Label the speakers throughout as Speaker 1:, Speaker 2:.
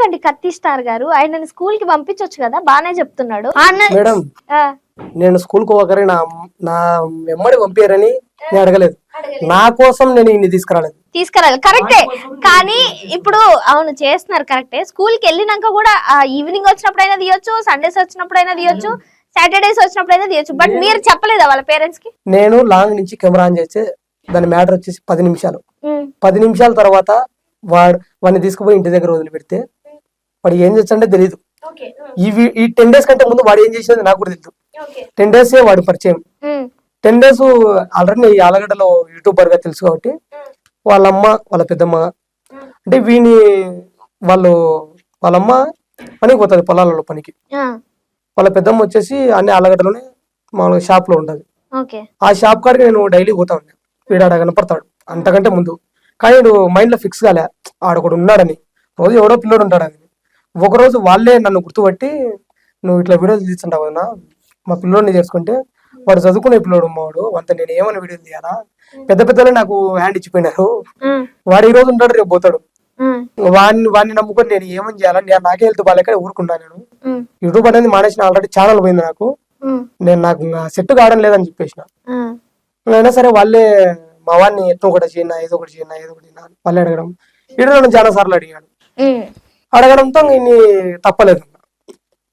Speaker 1: ఎందుకండి కత్తి స్టార్ గారు ఆయనని స్కూల్కి పంపించొచ్చు కదా బానే చెప్తున్నాడు.
Speaker 2: మేడం నేను స్కూల్కు ఒకరి నా నా వెమ్మడి పంపారని నేను అడగలేదు. నా కోసం నేను ఇన్ని తీసుకురాలేదు.
Speaker 1: తీసుకురాలి కరెక్టే కానీ ఇప్పుడు అవును చేస్తున్నారు కరెక్టే స్కూల్కి వెళ్ళినాక కూడా ఈవినింగ్ వచ్చినప్పుడైనా తీయొచ్చు సండేస్ వచ్చినప్పుడైనా తీయొచ్చు సాటర్డేస్ వచ్చినప్పుడైనా తీయొచ్చు. బట్ మీరు చెప్పలేదా వాళ్ళ పేరెంట్స్కి?
Speaker 2: నేను లాంగ్ నుంచి కెమెరా ఆన్ చేస్తే దాని మ్యాటర్ వచ్చేసి పది నిమిషాలు.
Speaker 1: ఉమ్,
Speaker 2: పది నిమిషాల తర్వాత వాడు వాడిని తీసుకుపోయి ఇంటి దగ్గర వదిలిపెడితే వాడు ఏం చేస్తాడంటే తెలియదు ఈ వి- ఈ టెన్ డేస్ కంటే ముందు వాడు ఏం చేసేది నాకు కూడా తెలియదు టెన్ డేస్ వాడు పరిచయం. టెన్ డేస్ ఆల్రెడీ ఈ ఆలగడ్డలో యూట్యూబర్గా తెలుసు కాబట్టి వాళ్ళ అమ్మ వాళ్ళ పెద్దమ్మ అంటే వీని వాళ్ళు వాళ్ళమ్మ పనికి పోతుంది పొలాలలో పనికి.
Speaker 1: ఆ,
Speaker 2: వాళ్ళ పెద్దమ్మ వచ్చేసి అన్ని ఆలగడ్డలోనే మామూలుగా షాప్లో ఉంటది.
Speaker 1: ఓకే.
Speaker 2: ఆ షాప్ కాడికి నేను డైలీ పోతా ఉన్నాను వీడాడ కనపడతాడు. అంతకంటే ముందు. కానీ మైండ్లో ఫిక్స్ కాలే. ఆడొకడు ఉన్నాడని. రోజు ఎవడో పిల్లోడు ఉంటాడని. ఒక రోజు వాళ్ళే నన్ను గుర్తుపట్టి నువ్వు ఇట్లా వీడియోలు తీస్తుంటావు కదా మా పిల్లోడిని చేసుకుంటే వాడు చదువుకునే పిల్లోడు వాడు అంత నేను ఏమైనా వీడియోలు తీయాలా? పెద్ద పెద్దలే నాకు హ్యాండ్ ఇచ్చిపోయినారు. వాడు ఈ రోజు ఉంటాడు రేపు పోతాడు. వాడిని వాడిని నమ్ముకొని నేను ఏమని చేయాలని నేను నాకే వెళ్తూ బాలేక ఊరుకున్నా నేను. యూట్యూబ్ అనేది మానేసిన ఆల్రెడీ ఛానల్ పోయింది నాకు. నేను నాకు సెట్ కావడం లేదని చెప్పేసిన. అయినా సరే వాళ్ళే మా వాడిని ఎట్లా ఒకటి చేయనా ఏదో ఒకటి చేయనా ఏదో ఒకటి వాళ్ళే అడగడం. నన్ను చాలా సార్లు అడిగాడు. అడగడంతో ఇన్ని తప్పలేదు.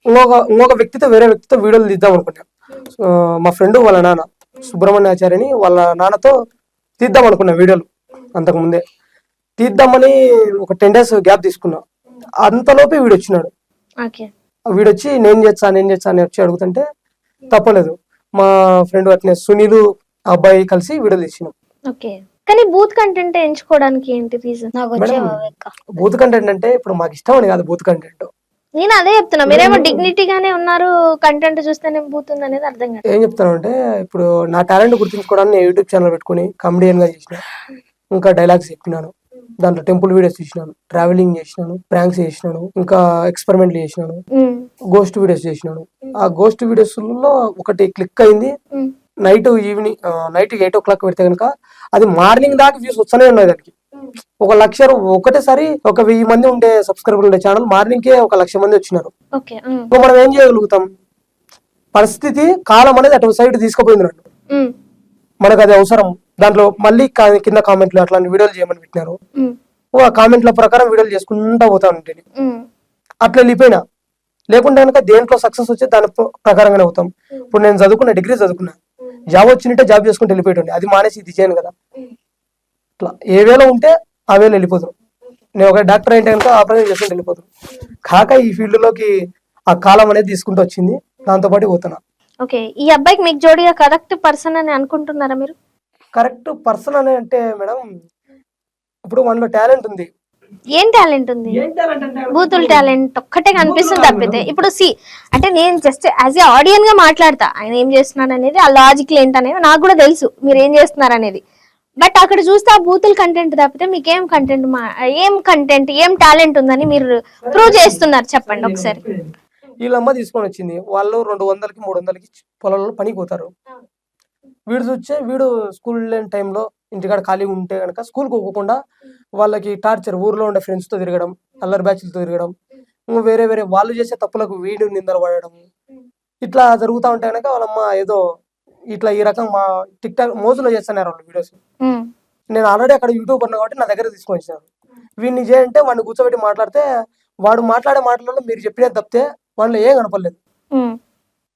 Speaker 2: ఇంకొక ఇంకొక వ్యక్తితో వేరే వ్యక్తితో వీడియోలు తీద్దాం అనుకున్నా సో, మా ఫ్రెండ్ వాళ్ళ నాన్న సుబ్రహ్మణ్యాచార్యని వాళ్ళ నాన్నతో తీద్దాం అనుకున్నా వీడియోలు అంతకు ముందే. తీద్దామని ఒక టెన్ డేస్ గ్యాప్ తీసుకున్నా. అంతలోపే వీడు వచ్చినాడు. వీడు వచ్చి నేను చేస్తా నేను చేస్తా అని వచ్చి అడుగుతుంటే తప్పలేదు. మా ఫ్రెండ్ అట్నే సునీల్ అబ్బాయి కలిసి వీడియోలు తీసినాం.
Speaker 1: కానీ బూత్ కంటెంట్ ఎంచుకోవడానికి ఏంటి రీజన్ నాకు
Speaker 2: మేడం బూత్ కంటెంట్ అంటే ఇప్పుడు మాకు ఇష్టం అని కాదు బూత్ కంటెంట్
Speaker 1: నేను అదే చెప్తున్నా మీరేమో డిగ్నిటీ గానే ఉన్నారు కంటెంట్ చూస్తేనే బూత్ ఉంది అనేది అర్థం కాదు.
Speaker 2: ఏం చెప్తాను అంటే ఇప్పుడు నా టాలెంట్ గుర్తించుకోవడానికి నేను యూట్యూబ్ ఛానల్ పెట్టుకుని కమెడియన్గా చేసిన ఇంకా డైలాగ్స్ చెప్పినాను దాంట్లో టెంపుల్ వీడియోస్ చేసినాను ట్రావెలింగ్ చేసినాను ప్రాంక్స్ చేసినాను ఇంకా ఎక్స్పెరిమెంట్లు చేసినాను గోస్ట్ వీడియోస్ చేసినాను. ఆ గోస్ట్ వీడియోస్లో ఒకటి క్లిక్ అయింది night evening night eight o'clock పెడితే కనుక అది మార్నింగ్ దాకా వ్యూస్ వస్తూనే ఉన్నాయి దానికి. ఒక లక్ష ఒకటేసారి ఒక వెయ్యి మంది ఉండే సబ్స్క్రైబర్ ఉండే ఛానల్ మార్నింగ్ కే ఒక లక్ష మంది వచ్చినారు. మనం ఏం చేయగలుగుతాం? పరిస్థితి కాలం అనేది అటు సైడ్ తీసుకుపోయింది నన్ను మనకు అది అవసరం. దాంట్లో మళ్ళీ కింద కామెంట్లు అట్లాంటి వీడియోలు చేయమని పెట్టినారు. ఆ కామెంట్ల ప్రకారం వీడియోలు చేసుకుంటా పోతా ఉంటే అట్లా వెళ్ళిపోయినా. లేకుంటే కనుక దేంట్లో సక్సెస్ వచ్చే దాని ప్ర- ప్రకారంగానే అవుతాం. ఇప్పుడు నేను చదువుకున్న డిగ్రీ చదువుకున్నా. జాబ్ వచ్చినట్టే జాబ్ చేసుకుంటూ వెళ్ళిపోయాడు అది మానేసి ఇది చేయను కదా. అట్లా. ఏ వేలో ఉంటే ఆ వేలో వెళ్ళిపోతాం. నేను ఒక డాక్టర్ అయితే కనుక ఆపరేషన్ చేసుకుంటూ వెళ్ళిపోతాం. కాక ఈ ఫీల్డ్లోకి ఆ కాలం అనేది తీసుకుంటూ వచ్చింది. దాంతో పాటు పోతున్నా.
Speaker 1: ఓకే. ఈ అబ్బాయికి మీకు జోడిగా కరెక్ట్ పర్సన్ అని అనుకుంటున్నారా మీరు?
Speaker 2: కరెక్ట్ పర్సన్ అని అంటే మేడం ఇప్పుడు మనలో టాలెంట్ ఉంది.
Speaker 1: ఏం టాలెంట్ ఉంది? బూతుల్ టాలెంట్ ఒక్కటే కనిపిస్తుంది తప్పితే. ఇప్పుడు సి అంటే నేను జస్ట్ యాజ్ ఏ ఆడియన్గా మాట్లాడతా. ఆయన ఏం చేస్తున్నాడు అనేది ఆ లాజిక్ ఏంటనేది నాకు కూడా తెలుసు. మీరు ఏం చేస్తున్నారు అనేది. బట్ అక్కడ చూస్తే ఆ బూతుల్ కంటెంట్ తప్పితే మీకు ఏం కంటెంట్ ఏం కంటెంట్ ఏం టాలెంట్ ఉందని మీరు ప్రూవ్ చేస్తున్నారు. చెప్పండి ఒకసారి.
Speaker 2: వీళ్ళమ్మ తీసుకొని వచ్చింది. వాళ్ళు రెండు వందలకి మూడు వందలకి పొలంలో పనికి పోతారు. వీడు చూస్తే వీడు స్కూల్ లేని టైంలో ఇంటికాడ ఖాళీగా ఉంటే కనుక స్కూల్కి పోకుండా వాళ్ళకి టార్చర్ ఊర్లో ఉండే ఫ్రెండ్స్తో తిరగడం అల్లరి బ్యాచ్లతో తిరగడం ఇంకా వేరే వేరే వాళ్ళు చేసే తప్పులకు వీడు నిందలు పడడం. ఇట్లా జరుగుతూ ఉంటే కనుక వాళ్ళమ్మ ఏదో ఇట్లా ఈ రకం మా టిక్ టాక్ మోజులో చేస్తున్నారు వాళ్ళు వీడియోస్. నేను ఆల్రెడీ అక్కడ యూట్యూబ్ ఉన్నా కాబట్టి నా దగ్గర తీసుకొని వచ్చినాను. వీడిని చేయంటే వాడిని కూర్చోబెట్టి మాట్లాడితే వాడు మాట్లాడే మాటలలో మీరు చెప్పినది తప్పితే వాళ్ళు ఏం కనపడలేదు.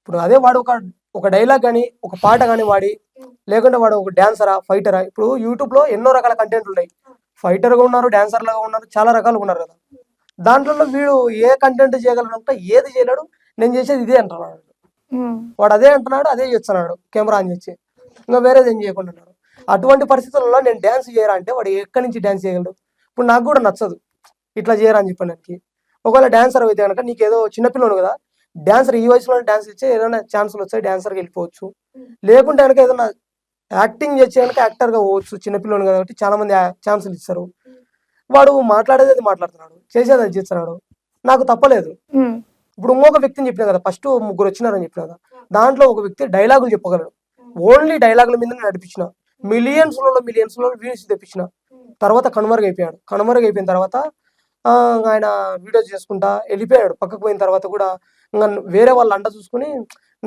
Speaker 2: ఇప్పుడు అదే వాడు ఒక ఒక డైలాగ్ కానీ ఒక పాట కానీ వాడి లేకుంటే వాడు ఒక డాన్సరా ఫైటరా ఇప్పుడు యూట్యూబ్లో ఎన్నో రకాల కంటెంట్ ఉన్నాయి ఫైటర్గా ఉన్నారు డాన్సర్ లాగా ఉన్నారు చాలా రకాలుగా ఉన్నారు కదా. దాంట్లో వీడు ఏ కంటెంట్ చేయగలడంటే ఏది చేయలేడు నేను చేసేది ఇదే అంటున్నాడు. వాడు అదే అంటున్నాడు అదే చేస్తున్నాడు కెమెరా ఆన్ చేసి. ఇంకా వేరేది ఏం చేయకుండా అటువంటి పరిస్థితుల్లో నేను డ్యాన్స్ చేయరా అంటే వాడు ఎక్కడి నుంచి డ్యాన్స్ చేయగలడు? ఇప్పుడు నాకు కూడా నచ్చదు. ఇట్లా చేయరా అని చెప్పడానికి ఒకవేళ డాన్సర్ అయితే కనుక నీకు ఏదో చిన్నపిల్లలు కదా డాన్సర్ ఈ వయసులో డాన్స్ ఇచ్చే ఏదైనా ఛాన్సులు వస్తాయి డాన్సర్కి వెళ్ళిపోవచ్చు. లేకుంటే కనుక ఏదైనా యాక్టింగ్ చేసే కనుక యాక్టర్గా పోవచ్చు చిన్నపిల్లలు కాబట్టి చాలా మంది ఛాన్సులు ఇస్తారు. వాడు మాట్లాడేది అది మాట్లాడుతున్నాడు చేసేది అది చేస్తున్నాడు. నాకు తప్పలేదు. ఇప్పుడు ఇంకొక వ్యక్తిని చెప్పిన కదా ఫస్ట్ ముగ్గురు వచ్చినారని చెప్పిన కదా దాంట్లో ఒక వ్యక్తి డైలాగులు చెప్పగలడు. ఓన్లీ డైలాగుల మీద నడిపించిన. మిలియన్స్లలో మిలియన్స్లో వ్యూస్ తెప్పించిన తర్వాత కనుమరుగు అయిపోయాడు. కనుమరుగు అయిపోయిన తర్వాత ఆయన వీడియోస్ చేసుకుంటా వెళ్ళిపోయాడు. పక్కకు పోయిన తర్వాత కూడా ఇంకా వేరే వాళ్ళ అంట చూసుకుని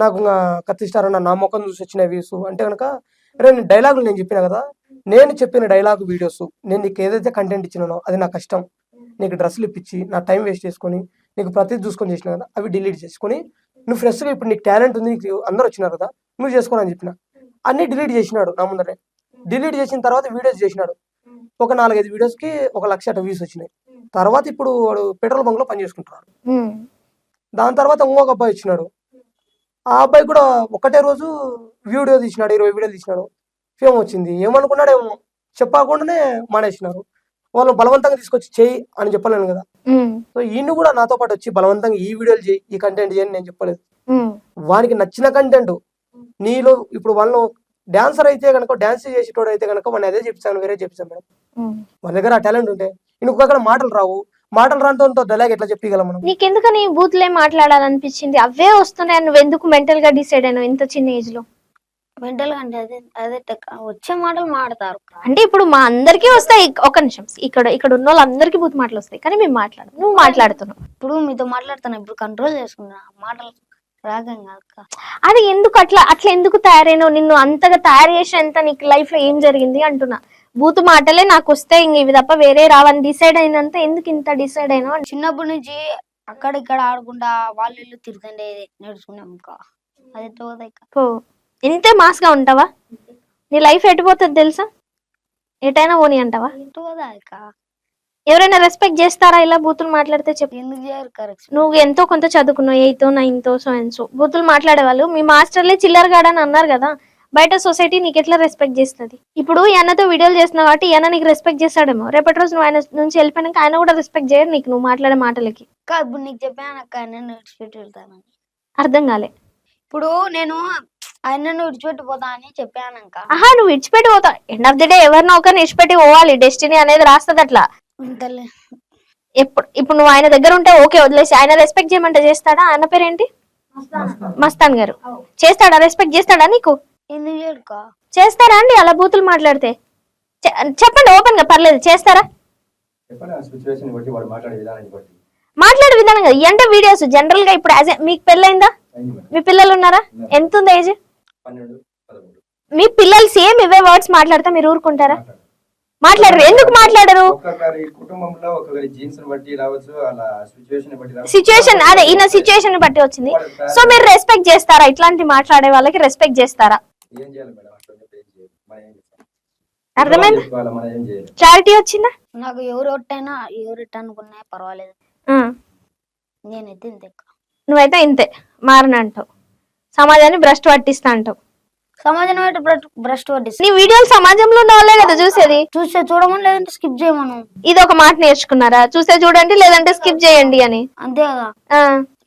Speaker 2: నాకు ఇంకా కత్తిస్తారన్న నా ముఖం చూసి వచ్చిన వ్యూస్ అంటే కనుక రే నేను డైలాగులు నేను చెప్పిన కదా నేను చెప్పిన డైలాగ్ వీడియోస్ నేను నీకు ఏదైతే కంటెంట్ ఇచ్చినానో అది నా కష్టం. నీకు డ్రెస్సులు ఇప్పించి నా టైం వేస్ట్ చేసుకొని నీకు ప్రతిదీ చూసుకొని చేసిన కదా అవి డిలీట్ చేసుకొని నువ్వు ఫ్రెష్గా ఇప్పుడు నీకు టాలెంట్ ఉంది నీకు అందరూ వచ్చినారు కదా నువ్వు చేసుకోని అని చెప్పిన. అన్ని డిలీట్ చేసినాడు నా ముందరే. డిలీట్ చేసిన తర్వాత వీడియోస్ చేసినాడు. ఒక నాలుగైదు వీడియోస్కి ఒక లక్ష అటు వ్యూస్ వచ్చినాయి. తర్వాత ఇప్పుడు వాడు పెట్రోల్ బంక్లో పని చేసుకుంటున్నాడు. దాని తర్వాత ఇంకొక అబ్బాయి వచ్చినాడు. ఆ అబ్బాయి కూడా ఒకటే రోజు వీడియో తీసినాడు ఇరవై వీడియోలు తీసినాడు. ఫేమ్ వచ్చింది. ఏమనుకున్నాడేమో చెప్పకుండానే మానేసినారు. వాళ్ళు బలవంతంగా తీసుకొచ్చి చేయి అని చెప్పలేను కదా. సో ఈయన కూడా నాతో పాటు వచ్చి బలవంతంగా ఈ వీడియోలు చేయి ఈ కంటెంట్ చేయని నేను చెప్పలేదు. వానికి నచ్చిన కంటెంట్ నీలో ఇప్పుడు వాళ్ళు డాన్సర్ అయితే కనుక డాన్స్ చేసేటోడు అయితే కనుక వాడిని అదే చెప్తాను వేరే చెప్తాను మేడం. మన దగ్గర ఆ టాలెంట్ ఉంటే ఇంకొక మాటలు రావు. మాటలు రాంతో డైలాగ్ ఎట్లా చెప్పగలం మనం?
Speaker 1: నీకెందుకని బూత్లే మాట్లాడాలనిపించింది? అవే వస్తున్నాయి నువ్వు ఎందుకు మెంటల్గా డిసైడ్ అయినావు ఇంత చిన్న ఏజ్లో
Speaker 3: మెంటల్ అంటే అదే అదే టెక్- వచ్చే మాటలు మాడతారు.
Speaker 1: అంటే ఇప్పుడు మా అందరికీ వస్తాయి ఒక నిమిషం. ఇక్కడ ఇక్కడ ఉన్న వాళ్ళందరికీ బూత్ మాటలు వస్తాయి కానీ మేము మాట్లాడు నువ్వు మాట్లాడుతున్నావు.
Speaker 3: ఇప్పుడు మీతో మాట్లాడుతాను ఇప్పుడు కంట్రోల్ చేసుకున్నా మాటలు రాగం కాక
Speaker 1: అది ఎందుకు అట్లా అట్లా ఎందుకు తయారైనావు? నిన్ను అంతగా తయారు చేసేంత నీకు లైఫ్లో ఏం జరిగింది అంటున్నా. బూతు మాటలే నాకు వస్తే ఇంక ఇవి తప్ప వేరే రావని డిసైడ్ అయినంత ఎందుకు ఇంత డిసైడ్ అయినావు అని.
Speaker 3: చిన్నప్పటి నుంచి అక్కడ ఇక్కడ ఆడకుండా వాళ్ళు ఇల్లు తిరుగుతుండే నేర్చుకున్నాం ఇంకా అది
Speaker 1: పో. ఇంతే మాస్గా ఉంటావా? నీ లైఫ్ ఎటుపోతుంది తెలుసా? ఎటైనా పోనీ అంటావా?
Speaker 3: ఇక?
Speaker 1: ఎవరైనా రెస్పెక్ట్ చేస్తారా? ఇలా బూతులు మాట్లాడితే చెప్పు.
Speaker 3: ఎందుకు చేయరు కరెక్ట్
Speaker 1: నువ్వు ఎంతో కొంత చదువుకున్నావు. Eighth ninth so and so బూతులు మాట్లాడేవాళ్ళు. మీ మాస్టర్లే చిల్లర గాడని అన్నారు కదా. బయట సొసైటీ నీకు ఎట్లా రెస్పెక్ట్ చేస్తుంది? ఇప్పుడు ఈ అన్నతో వీడియోలు చేస్తున్నావు కాబట్టి ఈ అన్న నీకు రెస్పెక్ట్ చేస్తాడేమో. రేపటి రోజు నువ్వు ఆయన నుంచి వెళ్ళిపోయినాక ఆయన కూడా రెస్పెక్ట్ చేయరు నీకు నువ్వు మాట్లాడే మాటలకి.
Speaker 3: ఇప్పుడు నీకు చెప్పాను అక్క నేను విడిచిపెట్టి వెళ్తానని.
Speaker 1: అర్థం కాలే.
Speaker 3: ఇప్పుడు నేను ఆయనను విడిచిపెట్టి పోతా అని చెప్పాను
Speaker 1: ఆహా నువ్వు విడిచిపెట్టి పోతావు ఎండ్ ఆఫ్ ది డే ఎవరినో ఒకరిని విడిచిపెట్టి పోవాలి. డెస్టినీ అనేది రాస్తుంది అట్లా.
Speaker 3: ఉంటలే
Speaker 1: ఎప్పుడు ఇప్పుడు నువ్వు ఆయన దగ్గర ఉంటే ఓకే వదిలేసి ఆయన రెస్పెక్ట్ చేయమంటే చేస్తాడా? ఆయన పేరేంటి? మస్తాన్. గారు. చేస్తాడా? రెస్పెక్ట్ చేస్తాడా నీకు? చేస్తారా అండి? అలా బూతులు మాట్లాడితే. చె- చెప్పండి ఓపెన్గా పర్లేదు చేస్తారా?
Speaker 4: సిచ్యువేషన్ మాట్లాడే
Speaker 1: విధానం కదా వీడియోస్ జనరల్గా ఇప్పుడు మీకు పెళ్ళైందా మీ పిల్లలు ఉన్నారా? ఎంత ఉంది ఏజ్ మీ పిల్లలు సేమ్ ఇవే వర్డ్స్ మాట్లాడితే మీరు ఊరుకుంటారా? మాట్లాడరు. ఎందుకు మాట్లాడరు?
Speaker 4: ఒక్కొక్కరి కుటుంబంలో ఒక్కొక్కరి జీన్స్ బట్టి రావచ్చు అలా సిచ్యువేషన్
Speaker 1: అదే ఈయన సిచ్యుయేషన్ బట్టి వచ్చింది. సో మీరు రెస్పెక్ట్ చేస్తారా? ఇట్లాంటి మాట్లాడే వాళ్ళకి రెస్పెక్ట్ చేస్తారా?
Speaker 4: ఏం చేయాలి మేడం? అట్లా ఉన్నప్పుడు ఏం చేయాలి. మనం ఏం చేస్తాం?
Speaker 1: అర్థమైంది?
Speaker 4: చెప్పుకోవాలి మనం ఏం చేయాలి?
Speaker 1: క్లారిటీ వచ్చిందా?
Speaker 3: నాకు ఎవరు ఒట్టైనా ఎవరు ఇట్ట అనుకున్నా పర్వాలేదు.
Speaker 1: ఆ,
Speaker 3: నేనైతే ఇంత
Speaker 1: నువ్వైతే ఇంతే. మారనంటావు సమాజాన్ని భ్రష్టు పట్టిస్తా అంటావు.
Speaker 3: సమాజం బ్రష్ పట్టిస్తా.
Speaker 1: నీ వీడియోలు సమాజంలో ఉన్న వాళ్ళే కదా చూసేది?
Speaker 3: చూస్తే చూడమని లేదంటే స్కిప్ చేయమను.
Speaker 1: ఇది ఒక మాట నేర్చుకున్నారా? చూస్తే చూడండి లేదంటే స్కిప్ చేయండి అని.
Speaker 3: అంతే కదా?
Speaker 1: ఆ,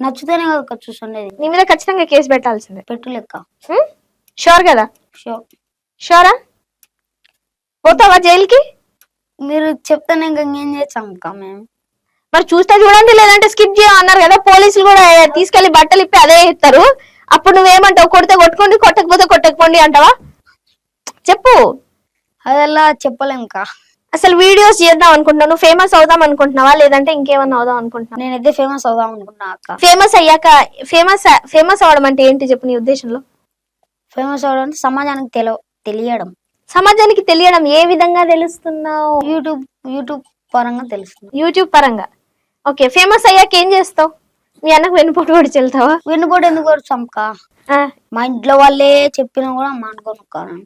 Speaker 3: నచ్చితేనే కదా అక్క చూస్తుండేది
Speaker 1: నీ మీద ఖచ్చితంగా కేసు పెట్టాల్సిందే.
Speaker 3: పెట్టు లెక్క
Speaker 1: షూర్ కదా?
Speaker 3: షూర్
Speaker 1: షూరా పోతావా జైలుకి?
Speaker 3: మీరు చెప్తేనే ఇంకా ఏం చేస్తాం అక్క మేము.
Speaker 1: మరి చూస్తే చూడండి లేదంటే స్కిప్ చేయ అన్నారు కదా పోలీసులు కూడా తీసుకెళ్ళి బట్టలు ఇప్పి అదే ఇస్తారు. అప్పుడు నువ్వేమంటావు కొడితే కొట్టుకోండి కొట్టకపోతే కొట్టకపోండి అంటావా? చెప్పు.
Speaker 3: అదెలా చెప్పలేం అక్క.
Speaker 1: అసలు వీడియోస్ చేద్దాం అనుకుంటున్నావు నువ్వు ఫేమస్ అవుదాం అనుకుంటున్నావా లేదంటే ఇంకేమన్నా అవుదాం అనుకుంటున్నావా?
Speaker 3: నేనైతే ఫేమస్ అవుదాం అనుకున్నా అక్క.
Speaker 1: ఫేమస్ అయ్యాక ఫేమస్ ఫేమస్ అవడం అంటే ఏంటి చెప్పు నీ ఉద్దేశంలో?
Speaker 3: ఫేమస్ అవడం సమాజానికి తెల తెలియడం.
Speaker 1: సమాజానికి తెలియడం ఏ విధంగా తెలుస్తున్నావు?
Speaker 3: యూట్యూబ్ యూట్యూబ్ పరంగా తెలుస్తుంది.
Speaker 1: యూట్యూబ్ పరంగా. ఓకే ఫేమస్ అయ్యాక ఏం చేస్తావు? మీ అన్నకు వెన్నుపోటు పొడి చెల్తావా
Speaker 3: వెన్నుపోటు ఎందుకు అక్క?
Speaker 1: ఆ,
Speaker 3: మా ఇంట్లో వాళ్ళే చెప్పినా కూడా అక్క నేను.